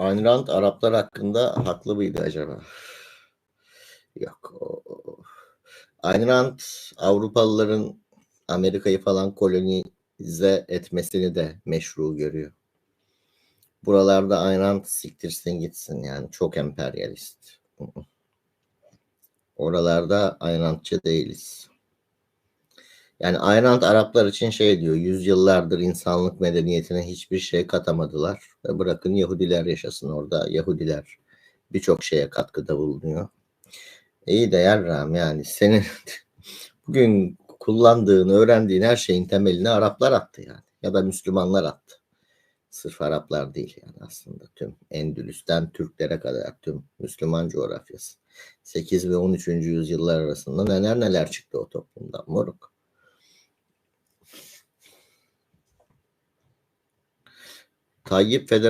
Ayn Rand Araplar hakkında haklı mıydı acaba? Yok. Ayn Rand Avrupalıların Amerika'yı falan kolonize etmesini de meşru görüyor. Buralarda Ayn Rand siktirsin gitsin yani çok emperyalist. Oralarda Ayn Randçı değiliz. Yani Ayn Rand Araplar için şey diyor, yüzyıllardır insanlık medeniyetine hiçbir şey katamadılar. Bırakın Yahudiler yaşasın orada. Yahudiler birçok şeye katkıda bulunuyor. İyi de yarram yani senin bugün kullandığın, öğrendiğin her şeyin temelini Araplar attı yani. Ya da Müslümanlar attı. Sırf Araplar değil yani aslında tüm Endülüs'ten Türklere kadar tüm Müslüman coğrafyası. 8 ve 13. yüzyıllar arasında neler neler çıktı o toplumdan moruk. Tayyip Federasyon